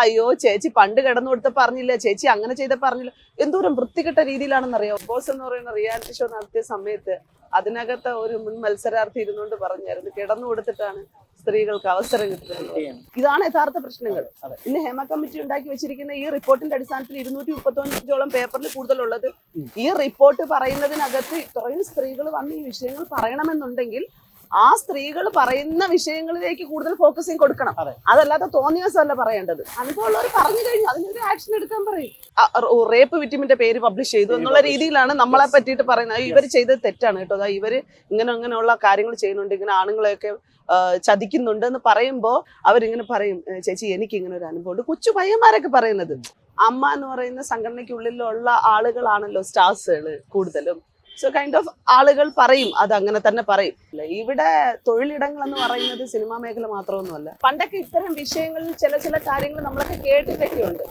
അയ്യോ ചേച്ചി പണ്ട് കിടന്നു കൊടുത്ത പറഞ്ഞില്ല? ചേച്ചി അങ്ങനെ ചെയ്ത പറഞ്ഞില്ല? എന്തോരം വൃത്തികെട്ട രീതിയിലാണെന്ന് അറിയാം ബോസ് എന്ന് പറയുന്ന റിയാലിറ്റി ഷോ നടത്തിയ സമയത്ത് അതിനകത്ത് ഒരു മുൻ മത്സരാർത്ഥി ഇരുന്നുകൊണ്ട് പറഞ്ഞായിരുന്നു കിടന്നു കൊടുത്തിട്ടാണ് സ്ത്രീകൾക്ക് അവസരം കിട്ടുന്നത്. ഇതാണ് യഥാർത്ഥ പ്രശ്നങ്ങൾ. ഇന്ന് ഹേമ കമ്മിറ്റി ഉണ്ടാക്കി വെച്ചിരിക്കുന്ന ഈ റിപ്പോർട്ടിന്റെ അടിസ്ഥാനത്തിൽ ഇരുന്നൂറ്റി മുപ്പത്തൊന്നോളം പേപ്പറിൽ കൂടുതലുള്ളത് ഈ റിപ്പോർട്ട് പറയുന്നതിനകത്ത് ഇത്രയും സ്ത്രീകൾ വന്ന് ഈ വിഷയങ്ങൾ പറയണമെന്നുണ്ടെങ്കിൽ ആ സ്ത്രീകൾ പറയുന്ന വിഷയങ്ങളിലേക്ക് കൂടുതൽ ഫോക്കസിങ് കൊടുക്കണം. അതെ. അതല്ലാതെ തോന്നിയ ദിവസമല്ല പറയേണ്ടത്. അനുഭവമുള്ളവർ പറഞ്ഞു കഴിഞ്ഞു. അതിനൊരു ആക്ഷൻ എടുക്കാൻ പറയും. റേപ്പ് വിറ്റിമിന്റെ പേര് പബ്ലിഷ് ചെയ്തു എന്നുള്ള രീതിയിലാണ് നമ്മളെ പറ്റിയിട്ട് പറയുന്നത്. ഇവർ ചെയ്തത് തെറ്റാണ് കേട്ടോ. അതാ ഇവർ ഇങ്ങനെ അങ്ങനെയുള്ള കാര്യങ്ങൾ ചെയ്യുന്നുണ്ട് ഇങ്ങനെ ആണുങ്ങളെയൊക്കെ ചതിക്കുന്നുണ്ട് എന്ന് പറയുമ്പോൾ അവരിങ്ങനെ പറയും ചേച്ചി എനിക്ക് ഇങ്ങനെ ഒരു അനുഭവം ഉണ്ട് കൊച്ചു പയ്യന്മാരൊക്കെ പറയുന്നത്. അമ്മ എന്ന് പറയുന്ന സംഘടനയ്ക്കുള്ളിലുള്ള ആളുകളാണല്ലോ സ്റ്റാർസുകൾ കൂടുതലും. സോ കൈൻഡ് ഓഫ് ആളുകൾ പറയും അത് അങ്ങനെ തന്നെ പറയും. ഇവിടെ തൊഴിലിടങ്ങൾ എന്ന് പറയുന്നത് സിനിമാ മേഖല മാത്രമൊന്നുമല്ല. പണ്ടൊക്കെ ഇത്തരം വിഷയങ്ങളിൽ ചില ചില കാര്യങ്ങൾ നമ്മളൊക്കെ കേട്ടിട്ടൊക്കെ ഉണ്ട്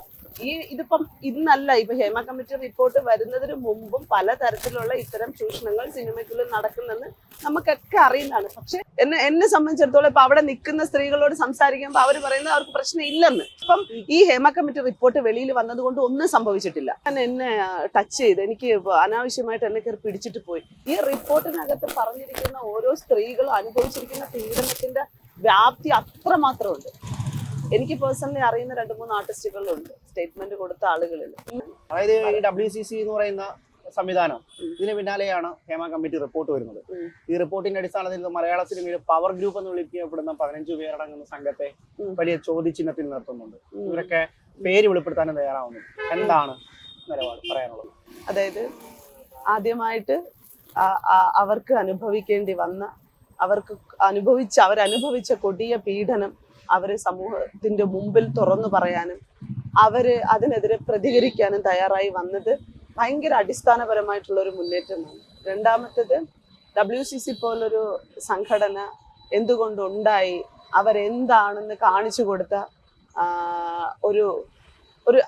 ഈ ഇതിപ്പം ഇന്നല്ല ഇപ്പൊ ഹേമ കമ്മിറ്റി റിപ്പോർട്ട് വരുന്നതിന് മുമ്പും പലതരത്തിലുള്ള ഇത്തരം ചൂഷണങ്ങൾ സിനിമയ്ക്കുള്ളിൽ നടക്കുന്നെന്ന് നമുക്കൊക്കെ അറിയുന്നതാണ്. പക്ഷെ എന്നെ എന്നെ സംബന്ധിച്ചിടത്തോളം ഇപ്പൊ അവിടെ നിൽക്കുന്ന സ്ത്രീകളോട് സംസാരിക്കുമ്പോൾ അവർ പറയുന്നത് അവർക്ക് പ്രശ്നം ഇല്ലെന്ന്. ഇപ്പം ഈ ഹേമ കമ്മിറ്റി റിപ്പോർട്ട് വെളിയിൽ വന്നതുകൊണ്ട് ഒന്നും സംഭവിച്ചിട്ടില്ല. ഞാൻ എന്നെ ടച്ച് ചെയ്ത് എനിക്ക് അനാവശ്യമായിട്ട് എന്നെ കയറി പിടിച്ചിട്ട് പോയി. ഈ റിപ്പോർട്ടിനകത്ത് പറഞ്ഞിരിക്കുന്ന ഓരോ സ്ത്രീകളും അനുഭവിച്ചിരിക്കുന്ന പീഡനത്തിന്റെ വ്യാപ്തി അത്രമാത്രമുണ്ട്. എനിക്ക് പേഴ്സണലി അറിയുന്ന രണ്ട് മൂന്ന് ആർട്ടിസ്റ്റുകളുണ്ട് സ്റ്റേറ്റ്മെന്റ് കൊടുത്ത ആളുകളിൽ. അതായത് ഈ ഡബ്ല്യു സി സി എന്ന് പറയുന്ന സംവിധാനം ഇതിന് പിന്നാലെയാണ് ഹേമ കമ്മിറ്റി റിപ്പോർട്ട് വരുന്നത്. ഈ റിപ്പോർട്ടിന്റെ അടിസ്ഥാനത്തിൽ മലയാള സിനിമയിൽ പവർ ഗ്രൂപ്പ് എന്ന് വിളിക്കപ്പെടുന്ന പതിനഞ്ച് പേരടങ്ങുന്ന സംഘത്തെ വലിയ ചോദ്യചിഹ്നത്തിൽ നിർത്തുന്നുണ്ട്. ഇവരൊക്കെ പേര് വെളിപ്പെടുത്താനും തയ്യാറാവുന്നു. എന്താണ് നിലപാട്? പറയാനുള്ളത്. അതായത് ആദ്യമായിട്ട് അവർക്ക് അനുഭവിക്കേണ്ടി വന്ന അവർക്ക് അനുഭവിച്ച അവരനുഭവിച്ച കൊടിയ പീഡനം അവർ സമൂഹത്തിന്റെ മുമ്പിൽ തുറന്നു പറയാനും അവർ അതിനെതിരെ പ്രതികരിക്കാനും തയ്യാറായി വന്നത് ഭയങ്കര അടിസ്ഥാനപരമായിട്ടുള്ള ഒരു മുന്നേറ്റമാണ്. രണ്ടാമത്തത് ഡബ്ല്യു സി സി പോലൊരു സംഘടന എന്തുകൊണ്ടുണ്ടായി? അവരെന്താണെന്ന് കാണിച്ചു കൊടുത്ത ഒരു ഒരു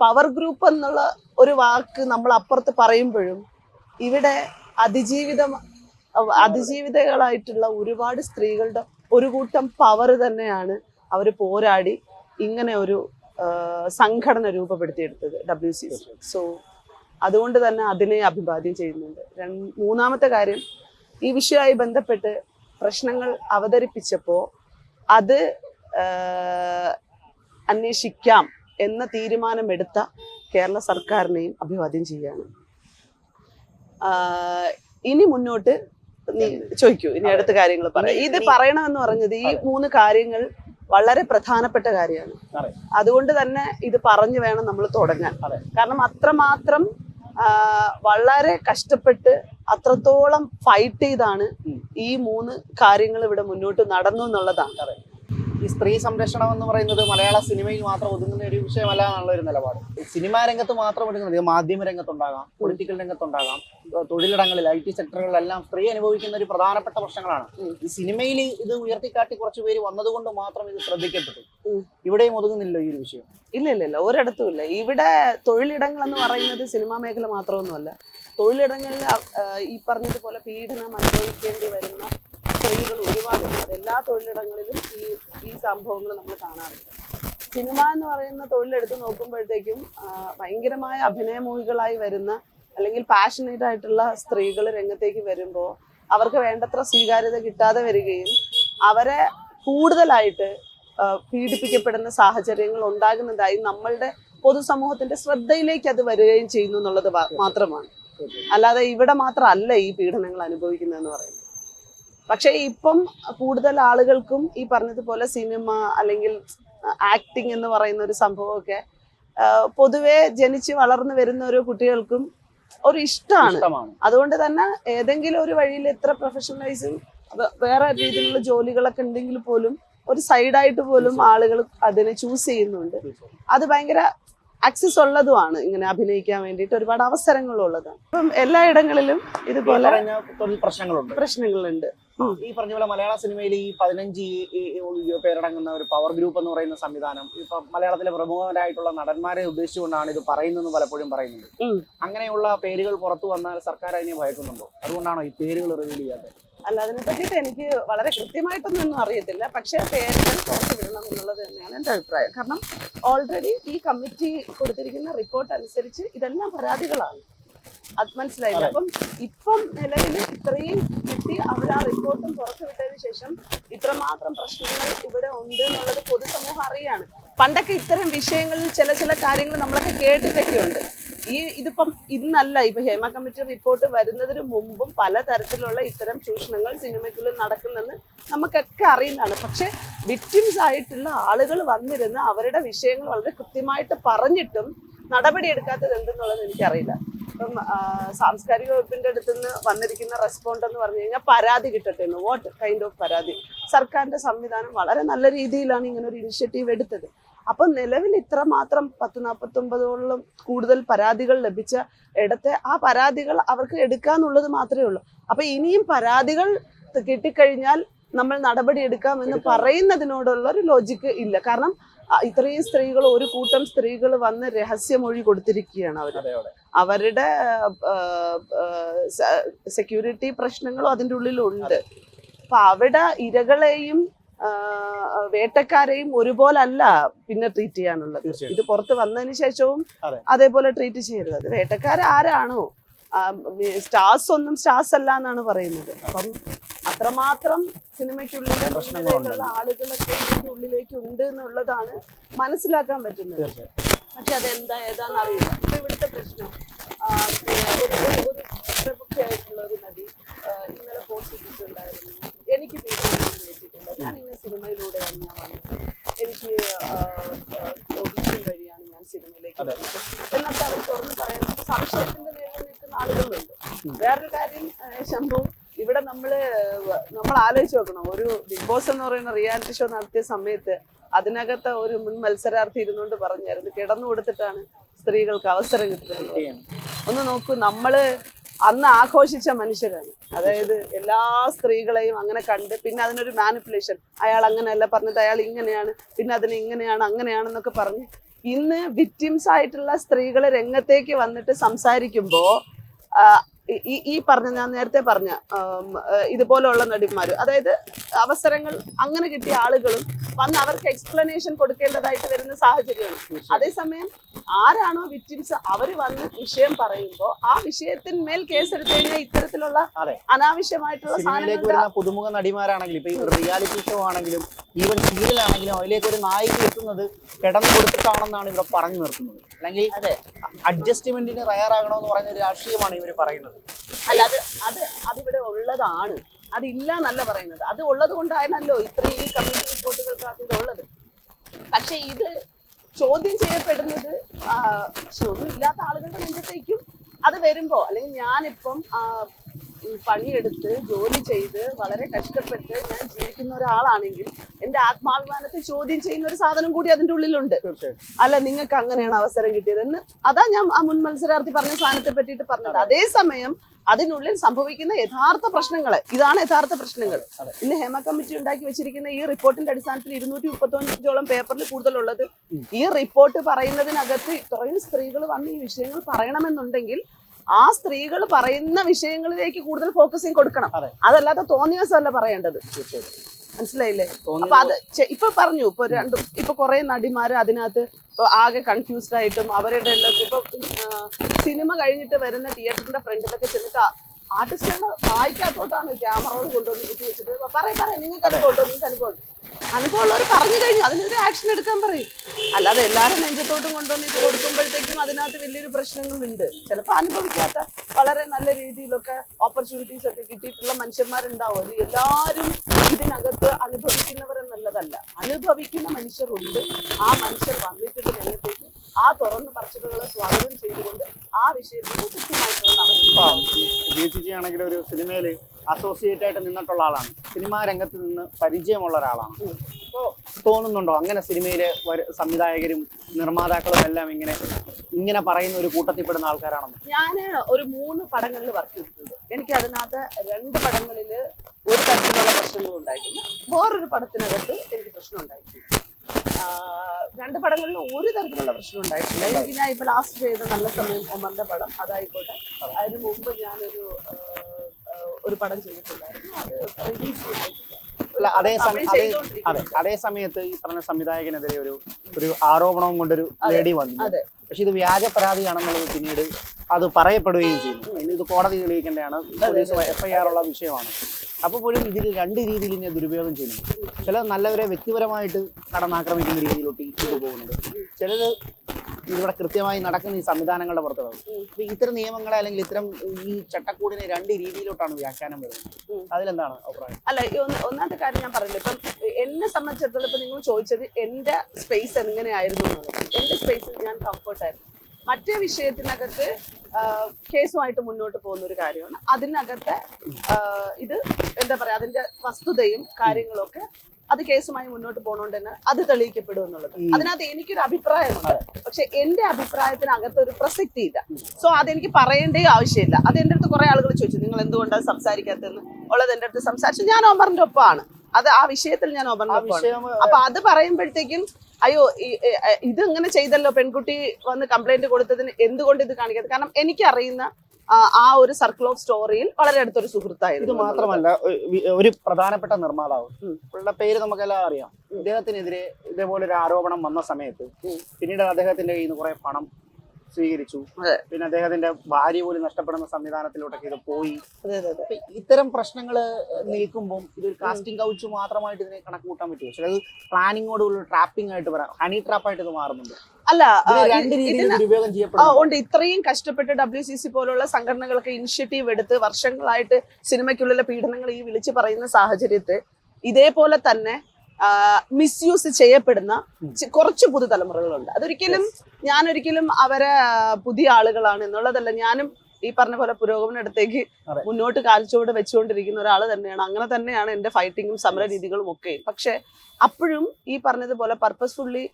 പവർ ഗ്രൂപ്പ് എന്നുള്ള ഒരു വാക്ക് നമ്മൾ അപ്പുറത്ത് പറയുമ്പോഴും ഇവിടെ അതിജീവിതം അതിജീവിതകളായിട്ടുള്ള ഒരുപാട് സ്ത്രീകളുടെ ഒരു കൂട്ടം പവർ തന്നെയാണ് അവർ പോരാടി ഇങ്ങനെ ഒരു സംഘടന രൂപപ്പെടുത്തിയെടുത്തത് ഡബ്ല്യു സി സി അതുകൊണ്ട് തന്നെ അതിനെ അഭിവാദ്യം ചെയ്യുന്നുണ്ട്. മൂന്നാമത്തെ കാര്യം ഈ വിഷയവുമായി ബന്ധപ്പെട്ട് പ്രശ്നങ്ങൾ അവതരിപ്പിച്ചപ്പോൾ അത് അന്വേഷിക്കാം എന്ന തീരുമാനമെടുത്ത കേരള സർക്കാരിനെയും അഭിവാദ്യം ചെയ്യാണ്. ആഹ് ഇനി മുന്നോട്ട് നീ ചോദിക്കൂ ഇനി അടുത്ത കാര്യങ്ങൾ പറയാം. ഇത് പറയണമെന്ന് പറഞ്ഞത് ഈ മൂന്ന് കാര്യങ്ങൾ വളരെ പ്രധാനപ്പെട്ട കാര്യമാണ്. അതുകൊണ്ട് തന്നെ ഇത് പറഞ്ഞു വേണം നമ്മൾ തുടങ്ങാൻ. കാരണം അത്രമാത്രം വളരെ കഷ്ടപ്പെട്ട് അത്രത്തോളം ഫൈറ്റ് ചെയ്താണ് ഈ മൂന്ന് കാര്യങ്ങൾ ഇവിടെ മുന്നോട്ട് നടന്നു എന്നുള്ളതാണ്. ഈ സ്ത്രീ സംരക്ഷണം എന്ന് പറയുന്നത് മലയാള സിനിമയിൽ മാത്രം ഒതുങ്ങുന്ന ഒരു വിഷയമല്ല എന്നുള്ള ഒരു നിലപാട്. സിനിമാ രംഗത്ത് മാത്രം ഒതുങ്ങുന്നത് മാധ്യമ രംഗത്തുണ്ടാകാം പൊളിറ്റിക്കൽ രംഗത്തുണ്ടാകാം തൊഴിലിടങ്ങളിൽ ഐ ടി സെക്ടറുകളിലെല്ലാം സ്ത്രീ അനുഭവിക്കുന്ന ഒരു പ്രധാനപ്പെട്ട പ്രശ്നങ്ങളാണ്. ഈ സിനിമയിൽ ഇത് ഉയർത്തിക്കാട്ടി കുറച്ച് പേര് വന്നതുകൊണ്ട് മാത്രം ഇത് ശ്രദ്ധിക്കപ്പെട്ടു. ഇവിടെയും ഒതുങ്ങുന്നില്ല ഈ ഒരു വിഷയം. ഇല്ല ഇല്ല ഇല്ല ഒരിടത്തും ഇല്ല. ഇവിടെ തൊഴിലിടങ്ങൾ എന്ന് പറയുന്നത് സിനിമാ മേഖല മാത്രമൊന്നുമല്ല. തൊഴിലിടങ്ങളിൽ ഈ പറഞ്ഞതുപോലെ പീഡനം അനുഭവിക്കേണ്ടി വരുന്ന സ്ത്രീകൾ ഒരുപാടുണ്ട്. എല്ലാ തൊഴിലിടങ്ങളിലും ഈ ഈ സംഭവങ്ങൾ നമ്മൾ കാണാറുണ്ട്. സിനിമ എന്ന് പറയുന്ന തൊഴിലെടുത്ത് നോക്കുമ്പോഴത്തേക്കും ഭയങ്കരമായ ഭയങ്കരമായ അഭിനയമോഹികളായി വരുന്ന അല്ലെങ്കിൽ പാഷനേറ്റ് ആയിട്ടുള്ള സ്ത്രീകൾ രംഗത്തേക്ക് വരുമ്പോൾ അവർക്ക് വേണ്ടത്ര സ്വീകാര്യത കിട്ടാതെ വരികയും അവരെ കൂടുതലായിട്ട് പീഡിപ്പിക്കപ്പെടുന്ന സാഹചര്യങ്ങൾ ഉണ്ടാകുന്നതായി നമ്മളുടെ പൊതുസമൂഹത്തിന്റെ ശ്രദ്ധയിലേക്ക് അത് വരികയും ചെയ്യുന്നു എന്നുള്ളത് മാത്രമാണ്. അല്ലാതെ ഇവിടെ മാത്രമല്ല ഈ പീഡനങ്ങൾ അനുഭവിക്കുന്നതെന്ന് പറയുന്നത്. പക്ഷേ ഇപ്പം കൂടുതൽ ആളുകൾക്കും ഈ പറഞ്ഞതുപോലെ സിനിമ അല്ലെങ്കിൽ ആക്ടിങ് എന്ന് പറയുന്ന ഒരു സംഭവമൊക്കെ പൊതുവെ ജനിച്ച് വളർന്നു വരുന്ന ഒരു കുട്ടികൾക്കും ഒരു ഇഷ്ടമാണ്. അതുകൊണ്ട് തന്നെ ഏതെങ്കിലും ഒരു വഴിയിൽ എത്ര പ്രൊഫഷണലൈസും വേറെ രീതിയിലുള്ള ജോലികളൊക്കെ ഉണ്ടെങ്കിൽ പോലും ഒരു സൈഡായിട്ട് പോലും ആളുകൾ അതിനെ ചൂസ് ചെയ്യുന്നുണ്ട്. അത് ഭയങ്കര ആക്സസ് ഉള്ളതുമാണ് ഇങ്ങനെ അഭിനയിക്കാൻ വേണ്ടിയിട്ട് ഒരുപാട് അവസരങ്ങളും ഉള്ളതാണ്. ഇപ്പം എല്ലായിടങ്ങളിലും ഇതുപോലെ പ്രശ്നങ്ങളുണ്ട്. പ്രശ്നങ്ങളുണ്ട്. ഈ പറഞ്ഞ പോലെ മലയാള സിനിമയിൽ ഈ പതിനഞ്ച് പേരടങ്ങുന്ന ഒരു പവർ ഗ്രൂപ്പ് എന്ന് പറയുന്ന സംവിധാനം ഇപ്പൊ മലയാളത്തിലെ പ്രമുഖരായിട്ടുള്ള നടന്മാരെ ഉദ്ദേശിച്ചുകൊണ്ടാണ് ഇത് പറയുന്നതെന്ന് പലപ്പോഴും പറയുന്നുണ്ട്. അങ്ങനെയുള്ള പേരുകൾ പുറത്തു വന്നാൽ സർക്കാർ അതിനെ ഭയക്കുന്നുണ്ടോ? അതുകൊണ്ടാണോ ഈ പേരുകൾ റിവീൽ ചെയ്യാത്തത്? അല്ല അതിനെ പറ്റിയിട്ട് എനിക്ക് വളരെ കൃത്യമായിട്ടൊന്നും ഒന്നും അറിയത്തില്ല. പക്ഷേ പേരുകൾ പുറത്ത് വിടണം എന്നുള്ളത് തന്നെയാണ് എന്റെ അഭിപ്രായം. കാരണം ഓൾറെഡി ഈ കമ്മിറ്റി കൊടുത്തിരിക്കുന്ന റിപ്പോർട്ട് അനുസരിച്ച് ഇതെല്ലാം പരാതികളാണ്. അത് മനസ്സിലായില്ല? അപ്പം ഇപ്പം നിലവിൽ ഇത്രയും കിട്ടി അവർ ആ റിപ്പോർട്ടും പുറത്തു വിട്ടതിന് ശേഷം ഇത്രമാത്രം പ്രശ്നങ്ങൾ ഇവിടെ ഉണ്ട് എന്നുള്ളത് പൊതുസമൂഹം അറിയാണ്. പണ്ടൊക്കെ ഇത്തരം വിഷയങ്ങളിൽ ചില ചില കാര്യങ്ങൾ നമ്മളൊക്കെ കേട്ടിട്ടൊക്കെ ഉണ്ട് ഈ ഇതിപ്പം ഇന്നല്ല ഇപ്പൊ ഹേമ കമ്മിറ്റി റിപ്പോർട്ട് വരുന്നതിന് മുമ്പും പലതരത്തിലുള്ള ഇത്തരം ചൂഷണങ്ങൾ സിനിമയ്ക്കുള്ളിൽ നടക്കുന്നെന്ന് നമുക്കൊക്കെ അറിയുന്നതാണ്. പക്ഷെ വിക്ടിംസ് ആയിട്ടുള്ള ആളുകൾ വന്നിരുന്ന് അവരുടെ വിഷയങ്ങൾ വളരെ കൃത്യമായിട്ട് പറഞ്ഞിട്ടും നടപടി എടുക്കാത്തത് എന്തെന്നുള്ളത് എനിക്കറിയില്ല. ഇപ്പം സാംസ്കാരിക വകുപ്പിന്റെ അടുത്ത് നിന്ന് വന്നിരിക്കുന്ന റെസ്പോണ്ട് എന്ന് പറഞ്ഞു കഴിഞ്ഞാൽ പരാതി കിട്ടട്ടെ എന്ന്. വാട്ട് കൈൻഡ് ഓഫ് പരാതി? സർക്കാരിന്റെ സംവിധാനം വളരെ നല്ല രീതിയിലാണ് ഇങ്ങനെ ഒരു ഇനിഷ്യേറ്റീവ് എടുത്തത്. അപ്പൊ നിലവിൽ ഇത്ര മാത്രം പത്ത് നാൽപ്പത്തൊമ്പതോളം കൂടുതൽ പരാതികൾ ലഭിച്ച ഇടത്തെ ആ പരാതികൾ അവർക്ക് എടുക്കാന്നുള്ളത് മാത്രമേ ഉള്ളൂ. അപ്പൊ ഇനിയും പരാതികൾ കിട്ടിക്കഴിഞ്ഞാൽ നമ്മൾ നടപടി എടുക്കാമെന്ന് പറയുന്നതിനോടുള്ള ഒരു ലോജിക്ക് ഇല്ല. കാരണം ഇത്രയും സ്ത്രീകൾ ഒരു കൂട്ടം സ്ത്രീകൾ വന്ന് രഹസ്യമൊഴി കൊടുത്തിരിക്കുകയാണ് അവർ അവരുടെ സെക്യൂരിറ്റി പ്രശ്നങ്ങളും അതിന്റെ ഉള്ളിലുണ്ട്. അപ്പൊ അവിടെ ഇരകളെയും വേട്ടക്കാരെയും ഒരുപോലല്ല പിന്നെ ട്രീറ്റ് ചെയ്യാനുള്ളത് ഇത് പുറത്ത് വന്നതിന് ശേഷവും അതേപോലെ ട്രീറ്റ് ചെയ്യരുത് അത് വേട്ടക്കാരാരാണോ സ്റ്റാർസ് ഒന്നും സ്റ്റാർസ് അല്ല എന്നാണ് പറയുന്നത് അപ്പം അത്രമാത്രം സിനിമയ്ക്കുള്ളിൽ ആളുകളൊക്കെ ഉള്ളിലേക്ക് ഉണ്ട് എന്നുള്ളതാണ് മനസ്സിലാക്കാൻ പറ്റുന്നത് പക്ഷെ അതെന്താ ഏതാന്ന് അറിയില്ല ഇപ്പൊ ഇവിടുത്തെ പ്രശ്നം ഒരു പ്രമുഖയായിട്ടുള്ള ഒരു നടി ഇന്നലെ പോസ്റ്റ് ഇട്ടിട്ടുണ്ടായിരുന്നു എനിക്ക് ഞാൻ ഇങ്ങനെ സിനിമയിലൂടെയാണ് ഞാൻ വന്നത് എനിക്ക് ഓഡിഷൻ വഴിയാണ് ഞാൻ സിനിമയിലേക്ക് എന്നൊക്കെ അവർ തുറന്ന് പറയുന്നത് സംശയത്തിന്റെ നേരിൽ നിൽക്കുന്ന ആളുകളുണ്ട്. വേറൊരു കാര്യം ശംഭു ഇവിടെ നമ്മൾ നമ്മൾ ആലോചിച്ച് നോക്കണം. ഒരു ബിഗ് ബോസ് എന്ന് പറയുന്ന റിയാലിറ്റി ഷോ നടത്തിയ സമയത്ത് അതിനകത്ത് ഒരു മുൻ മത്സരാർത്ഥി ഇരുന്നുകൊണ്ട് പറഞ്ഞായിരുന്നു കിടന്നു കൊടുത്തിട്ടാണ് സ്ത്രീകൾക്ക് അവസരം കിട്ടുന്നത്. ഒന്ന് നോക്കൂ നമ്മൾ അന്ന് ആഘോഷിച്ച മനുഷ്യരാണ്. അതായത് എല്ലാ സ്ത്രീകളെയും അങ്ങനെ കണ്ട് പിന്നെ അതിനൊരു മാനിപ്പുലേഷൻ അയാൾ അങ്ങനെയല്ല പറഞ്ഞത് അയാൾ ഇങ്ങനെയാണ് പിന്നെ അതിന് ഇങ്ങനെയാണ് അങ്ങനെയാണെന്നൊക്കെ പറഞ്ഞ് ഇന്ന് വിക്ടിംസ് ആയിട്ടുള്ള സ്ത്രീകൾ രംഗത്തേക്ക് വന്നിട്ട് സംസാരിക്കുമ്പോ ആ, ഈ- ഈ പറഞ്ഞ ഞാൻ നേരത്തെ പറഞ്ഞ ഇതുപോലെയുള്ള നടിമാർ നടിമാര്. അതായത് അവസരങ്ങൾ അങ്ങനെ കിട്ടിയ ആളുകളും വന്ന് അവർക്ക് എക്സ്പ്ലനേഷൻ കൊടുക്കേണ്ടതായിട്ട് വരുന്ന സാഹചര്യമാണ്. അതേസമയം ആരാണോ വിക്ടിംസ് അവർ വന്ന് വിഷയം പറയുമ്പോൾ ആ വിഷയത്തിന്മേൽ കേസെടുത്തു കഴിഞ്ഞാൽ ഇത്തരത്തിലുള്ള അനാവശ്യമായിട്ടുള്ള സാധനങ്ങൾ പുതുമുഖ നടിമാരാണെങ്കിലും ഇപ്പൊ റിയാലിറ്റി ഷോ ആണെങ്കിലും ഈവൻ സീരിയലാണെങ്കിലും അതിലേക്ക് ഒരു നായിക എത്തുന്നത് കിടന്നു കൊടുത്തിട്ടാണെന്നാണ് ഇവിടെ പറഞ്ഞു നിർത്തുന്നത്. അല്ലെങ്കിൽ അതെ. അഡ്ജസ്റ്റ്മെന്റിന് തയ്യാറാകണമെന്ന് പറയുന്ന ഒരു രാഷ്ട്രീയമാണ് ഇവർ പറയുന്നത്. അല്ല അത് അത് അതിവിടെ ഉള്ളതാണ്. അതില്ല എന്നല്ല പറയുന്നത്. അത് ഉള്ളത് കൊണ്ടായിരുന്നല്ലോ ഇത്രയും ഈ കമ്മിറ്റി റിപ്പോർട്ടുകൾക്കകത്ത് ഇത് ഉള്ളത്. പക്ഷെ ഇത് ചോദ്യം ചെയ്യപ്പെടുന്നത് ചോദ്യം ഇല്ലാത്ത ആളുകളുടെ നെഞ്ചത്തേക്കും അത് വരുമ്പോ അല്ലെങ്കിൽ ഞാനിപ്പം പണിയെടുത്ത് ജോലി ചെയ്ത് വളരെ കഷ്ടപ്പെട്ട് ഞാൻ ജീവിക്കുന്ന ഒരാളാണെങ്കിൽ എന്റെ ആത്മാഭിമാനത്തെ ചോദ്യം ചെയ്യുന്ന ഒരു സാധനം കൂടി അതിന്റെ ഉള്ളിലുണ്ട്. അല്ല നിങ്ങൾക്ക് അങ്ങനെയാണ് അവസരം കിട്ടിയതെന്ന് അതാ ഞാൻ ആ മുൻ മത്സരാർത്ഥി പറഞ്ഞ സാധനത്തെ പറ്റിയിട്ട് പറഞ്ഞത്. അതേസമയം അതിനുള്ളിൽ സംഭവിക്കുന്ന യഥാർത്ഥ പ്രശ്നങ്ങൾ ഇതാണ് യഥാർത്ഥ പ്രശ്നങ്ങൾ. ഇന്ന് ഹേമ കമ്മിറ്റി ഉണ്ടാക്കി വെച്ചിരിക്കുന്ന ഈ റിപ്പോർട്ടിന്റെ അടിസ്ഥാനത്തിൽ ഇരുന്നൂറ്റി മുപ്പത്തഞ്ചോളം പേപ്പറിൽ കൂടുതലുള്ളത്. ഈ റിപ്പോർട്ട് പറയുന്നതിനകത്ത് ഇത്രയും സ്ത്രീകൾ വന്ന് ഈ വിഷയങ്ങൾ പറയണമെന്നുണ്ടെങ്കിൽ ആ സ്ത്രീകൾ പറയുന്ന വിഷയങ്ങളിലേക്ക് കൂടുതൽ ഫോക്കസിങ് കൊടുക്കണം. അതെ. അതല്ലാതെ തോന്നിയവസമല്ല പറയേണ്ടത്. മനസ്സിലായില്ലേ? അപ്പൊ അത് ഇപ്പൊ പറഞ്ഞു ഇപ്പൊ രണ്ടും ഇപ്പൊ കുറെ നടിമാര് അതിനകത്ത് ഇപ്പൊ ആകെ കൺഫ്യൂസ്ഡ് ആയിട്ടും അവരുടെ എല്ലാം ഇപ്പൊ സിനിമ കഴിഞ്ഞിട്ട് വരുന്ന തിയേറ്ററിന്റെ ഫ്രണ്ടിലൊക്കെ ചെന്നിട്ട് ആർട്ടിസ്റ്റുകൾ വായിക്കാത്തോട്ടാണ് ക്യാമറകൾ കൊണ്ടുവന്ന് കുത്തി വെച്ചിട്ട് പറയാം പറയാം നിങ്ങൾക്ക് അനുഭവം നിങ്ങൾക്ക് അനുഭവം അനുഭവമുള്ളവർ പറഞ്ഞു കഴിഞ്ഞു അതിനൊരു ആക്ഷൻ എടുക്കാൻ പറയും. അല്ലാതെ എല്ലാവരും നെഞ്ചത്തോട്ടും കൊണ്ടുവന്ന് ഇത് കൊടുക്കുമ്പോഴത്തേക്കും അതിനകത്ത് വലിയൊരു പ്രശ്നങ്ങളുണ്ട്. ചിലപ്പോൾ അനുഭവിക്കാത്ത വളരെ നല്ല രീതിയിലൊക്കെ ഓപ്പർച്യൂണിറ്റീസ് ഒക്കെ കിട്ടിയിട്ടുള്ള മനുഷ്യന്മാരുണ്ടാവും. അത് എല്ലാവരും ഇതിനകത്ത് അനുഭവിക്കുന്നവരെന്നുള്ളതല്ല അനുഭവിക്കുന്ന മനുഷ്യരുണ്ട്. ആ മനുഷ്യർ വന്നിട്ടുണ്ട് രംഗത്തേക്ക് ആ തുറന്ന് പറച്ചിലുകളെ സ്വാഗതം ചെയ്തുകൊണ്ട് ആ വിഷയത്തിൽ കൃത്യമായിട്ടുള്ള ഒരു സിനിമയിൽ അസോസിയേറ്റ് ആയിട്ട് നിന്നിട്ടുള്ള ആളാണ്. സിനിമാ രംഗത്ത് നിന്ന് പരിചയമുള്ള ഒരാളാണ്. ഇപ്പോ തോന്നുന്നുണ്ടോ? അങ്ങനെ സിനിമയിലെ സംവിധായകരും നിർമ്മാതാക്കളും എല്ലാം ഇങ്ങനെ ഇങ്ങനെ പറയുന്ന ഒരു കൂട്ടത്തിൽ പെടുന്ന ആൾക്കാരാണെന്ന്? ഞാൻ ഒരു മൂന്ന് പടങ്ങളിൽ വർക്ക് ചെയ്തിട്ടുണ്ട്. എനിക്ക് അതിനകത്ത് രണ്ട് പടങ്ങളിൽ ഒരു തരത്തിലുള്ള പ്രശ്നങ്ങളും ഉണ്ടായിട്ടില്ല വേറൊരു പടത്തിനകത്ത് എനിക്ക് പ്രശ്നം ഉണ്ടായിട്ടില്ല രണ്ട് പടങ്ങളിലും ഒരു തരത്തിലുള്ള പ്രശ്നം ഉണ്ടായിട്ടില്ല. എനിക്ക് ഞാൻ ഇപ്പൊ ലാസ്റ്റ് ചെയ്ത നല്ല സമയം ഒമ്മന്റെ പടം അതായിക്കോട്ടെ. അതിന് മുമ്പ് ഞാനൊരു ഒരു പടം ചെയ്തിട്ടുണ്ടായിരുന്നു. അത് ചെയ്തിട്ടില്ല. അല്ല അതേ അതെ അതേ സമയത്ത് ഈ പറഞ്ഞ സംവിധായകനെതിരെ ഒരു ഒരു ആരോപണവും കൊണ്ടൊരു ലേഡി വന്നു. പക്ഷെ ഇത് വ്യാജ പരാതിയാണെന്നുള്ളത് പിന്നീട് അത് പറയപ്പെടുകയും ചെയ്തു. ഇനി ഇത് കോടതി തെളിയിക്കേണ്ടതാണ്. പോലീസ് എഫ്ഐആർ ഉള്ള വിഷയമാണ്. അപ്പോൾ പോലും ഇതിൽ രണ്ട് രീതിയിൽ ഇനി ദുരുപയോഗം ചെയ്യുന്നു ചില നല്ലവരെ വ്യക്തിപരമായിട്ട് കടന്നാക്രമിക്കുന്ന രീതിയിലോട്ട് ഇത് പോകുന്നുണ്ട്. ചിലത് ഇവിടെ കൃത്യമായി നടക്കുന്ന ഈ സംവിധാനങ്ങളുടെ പുറത്തുള്ളത്. അപ്പൊ ഇത്തരം നിയമങ്ങളെ അല്ലെങ്കിൽ ഇത്തരം ഈ ചട്ടക്കൂടിനെ രണ്ട് രീതിയിലോട്ടാണ് വ്യാഖ്യാനം വരുന്നത്. അതിലെന്താണ് അഭിപ്രായം? അല്ല ഒന്നാമത്തെ കാര്യം ഞാൻ പറഞ്ഞില്ല ഇപ്പം എന്നെ സംബന്ധിച്ചിടത്തോളം ഇപ്പൊ നിങ്ങൾ ചോദിച്ചത് എന്റെ സ്പേസ് എങ്ങനെയായിരുന്നു എന്റെ സ്പേസിൽ ഞാൻ കംഫർട്ട് ആയിരുന്നു. മറ്റേ വിഷയത്തിനകത്ത് കേസുമായിട്ട് മുന്നോട്ട് പോകുന്ന ഒരു കാര്യമാണ്. അതിനകത്തെ ഇത് എന്താ പറയാ അതിന്റെ വസ്തുതയും കാര്യങ്ങളൊക്കെ അത് കേസുമായി മുന്നോട്ട് പോകണോണ്ട് തന്നെ അത് തെളിയിക്കപ്പെടും എന്നുള്ളത്. അതിനകത്ത് എനിക്കൊരു അഭിപ്രായമുണ്ട്. പക്ഷെ എന്റെ അഭിപ്രായത്തിനകത്ത് ഒരു പ്രസക്തി ഇല്ല സോ അതെനിക്ക് പറയേണ്ടേ ആവശ്യമില്ല. അത് എന്റെ അടുത്ത് കുറെ ആളുകൾ ചോദിച്ചു നിങ്ങൾ എന്തുകൊണ്ടാണ് സംസാരിക്കാത്തതെന്ന്? ഉള്ളത് എന്റെ അടുത്ത് സംസാരിച്ചു. ഞാൻ ഒമറിന്റെ ഒപ്പമാണ്. അത് ആ വിഷയത്തിൽ ഞാൻ ഓമറിന്റെ ഒമറിന്റെ ഒപ്പമാണ്. അപ്പൊ അത് പറയുമ്പോഴത്തേക്കും അയ്യോ ഇത് ഇങ്ങനെ ചെയ്തല്ലോ പെൺകുട്ടി വന്ന് കംപ്ലൈന്റ് കൊടുത്തതിന് എന്തുകൊണ്ട് ഇത് കാണിക്കുന്നത് കാരണം എനിക്കറിയുന്ന ആ, ആ ഒരു സർക്കിൾ ഓഫ് സ്റ്റോറിയിൽ വളരെ അടുത്തൊരു സുഹൃത്തായിരുന്നു. ഇത് മാത്രമല്ല ഒരു പ്രധാനപ്പെട്ട നിർമ്മാതാവ്. ഉള്ള പേര് നമുക്കെല്ലാം അറിയാം. ഇദ്ദേഹത്തിനെതിരെ ഇതേപോലെ ഒരു ആരോപണം വന്ന സമയത്ത് പിന്നീട് അദ്ദേഹത്തിന്റെ കയ്യിൽ നിന്ന് കുറെ പണം സ്വീകരിച്ചു. പിന്നെ അദ്ദേഹത്തിന്റെ ഭാര്യ പോലും നഷ്ടപ്പെടുന്ന സംവിധാനത്തിലോട്ടൊക്കെ ഇത് പോയി. ഇത്തരം പ്രശ്നങ്ങൾ നിൽക്കുമ്പോൾ ഇതൊരു കാസ്റ്റിംഗ് കൗച്ച് മാത്രമായിട്ട് ഇതിനെ കണക്ക് കൂട്ടാൻ പറ്റുമോ ചിലത് പ്ലാനിങ്ങോടുള്ള ട്രാപ്പിംഗ് ആയിട്ട് പറയാം. ഹണി ട്രാപ്പായിട്ട് ഇത് മാറുന്നുണ്ട്. അല്ല ഉണ്ട്. ഇത്രയും കഷ്ടപ്പെട്ട് ഡബ്ല്യു സി സി പോലുള്ള സംഘടനകളൊക്കെ ഇനിഷ്യേറ്റീവ് എടുത്ത് വർഷങ്ങളായിട്ട് സിനിമയ്ക്കുള്ളിലെ പീഡനങ്ങൾ ഈ വിളിച്ചു പറയുന്ന സാഹചര്യത്തിൽ ഇതേപോലെ തന്നെ മിസ്യൂസ് ചെയ്യപ്പെടുന്ന കുറച്ച് പുതുതലമുറകളുണ്ട്. അതൊരിക്കലും ഞാനൊരിക്കലും അവരെ പുതിയ ആളുകളാണ് എന്നുള്ളതല്ല. ഞാനും ഈ പറഞ്ഞ പോലെ പുരോഗമന അടുത്തേക്ക് മുന്നോട്ട് കാൽച്ചുവട് വെച്ചുകൊണ്ടിരിക്കുന്ന ഒരാൾ തന്നെയാണ്. അങ്ങനെ തന്നെയാണ് എന്റെ ഫൈറ്റിങ്ങും സമര രീതികളും ഒക്കെ. പക്ഷെ അപ്പോഴും ഈ പറഞ്ഞതുപോലെ പർപ്പസ്ഫുള്ളി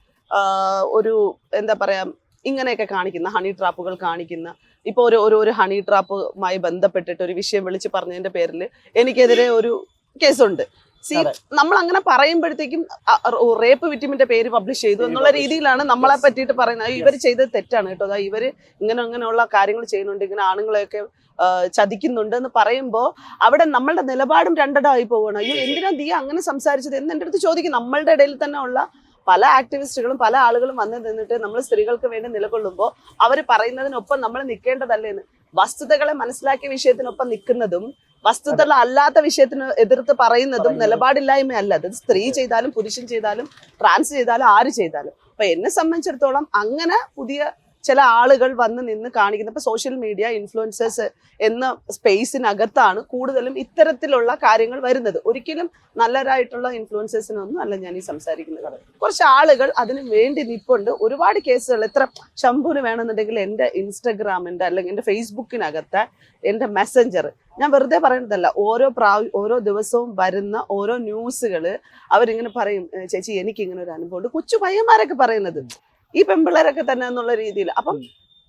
ഒരു എന്താ പറയാ ഇങ്ങനെയൊക്കെ കാണിക്കുന്ന ഹണി ട്രാപ്പുകൾ കാണിക്കുന്ന ഇപ്പൊ ഒരു ഒരു ഒരു ഹണി ട്രാപ്പുമായി ബന്ധപ്പെട്ടിട്ട് ഒരു വിഷയം വിളിച്ച് പറഞ്ഞതിന്റെ പേരിൽ എനിക്കെതിരെ ഒരു കേസുണ്ട് സി. നമ്മൾ അങ്ങനെ പറയുമ്പോഴത്തേക്കും റേപ്പ് വിറ്റിമിന്റെ പേര് പബ്ലിഷ് ചെയ്തു എന്നുള്ള രീതിയിലാണ് നമ്മളെ പറ്റിയിട്ട് പറയുന്നത്. ഇവർ ചെയ്തത് തെറ്റാണ് കേട്ടോ. അതാ ഇവർ ഇങ്ങനെ അങ്ങനെയുള്ള കാര്യങ്ങൾ ചെയ്യുന്നുണ്ട് ഇങ്ങനെ ആണുങ്ങളെയൊക്കെ ചതിക്കുന്നുണ്ട് എന്ന് പറയുമ്പോൾ അവിടെ നമ്മളുടെ നിലപാടും രണ്ടടായി പോവുകയാണ്. അയ്യോ എന്തിനാ ദിയ അങ്ങനെ സംസാരിച്ചത് എന്ന് എന്റെ അടുത്ത് ചോദിക്കും. നമ്മളുടെ ഇടയിൽ തന്നെ ഉള്ള പല ആക്ടിവിസ്റ്റുകളും പല ആളുകളും വന്ന് നിന്നിട്ട് നമ്മൾ സ്ത്രീകൾക്ക് വേണ്ടി നിലകൊള്ളുമ്പോൾ അവർ പറയുന്നതിനൊപ്പം നമ്മൾ നിൽക്കേണ്ടതല്ലേ എന്ന്. വസ്തുതകളെ മനസ്സിലാക്കിയ വിഷയത്തിനൊപ്പം നിൽക്കുന്നതും വസ്തുതകൾ അല്ലാത്ത വിഷയത്തിന് എതിർത്ത് പറയുന്നതും നിലപാടില്ലായ്മ അല്ല അത് സ്ത്രീ ചെയ്താലും പുരുഷൻ ചെയ്താലും ട്രാൻസ് ചെയ്താലും ആര് ചെയ്താലും. അപ്പൊ എന്നെ സംബന്ധിച്ചിടത്തോളം അങ്ങനെ പുതിയ ചില ആളുകൾ വന്ന് നിന്ന് കാണിക്കുന്ന ഇപ്പൊ സോഷ്യൽ മീഡിയ ഇൻഫ്ലുവൻസേഴ്സ് എന്ന സ്പേസിനകത്താണ് കൂടുതലും ഇത്തരത്തിലുള്ള കാര്യങ്ങൾ വരുന്നത്. ഒരിക്കലും നല്ലതായിട്ടുള്ള ഇൻഫ്ലുവൻസേഴ്സിനൊന്നും അല്ല ഞാൻ ഈ സംസാരിക്കുന്നത്. കുറച്ച് ആളുകൾ അതിന് വേണ്ടി നിപ്പുണ്ട്. ഒരുപാട് കേസുകൾ എത്ര ശംഭുവിന് വേണമെന്നുണ്ടെങ്കിൽ എന്റെ ഇൻസ്റ്റഗ്രാമിന്റെ അല്ലെങ്കിൽ എന്റെ ഫേസ്ബുക്കിനകത്തെ എന്റെ മെസ്സഞ്ചർ ഞാൻ വെറുതെ പറയുന്നതല്ല. ഓരോ പ്രാവ ഓരോ ദിവസവും വരുന്ന ഓരോ ന്യൂസുകൾ അവരിങ്ങനെ പറയും ചേച്ചി എനിക്ക് ഇങ്ങനെ ഒരു അനുഭവമുണ്ട്. കൊച്ചു പയ്യന്മാരൊക്കെ പറയുന്നത്. ഈ പെമ്പിള്ളേരൊക്കെ തന്നെ എന്നുള്ള രീതിയിൽ. അപ്പം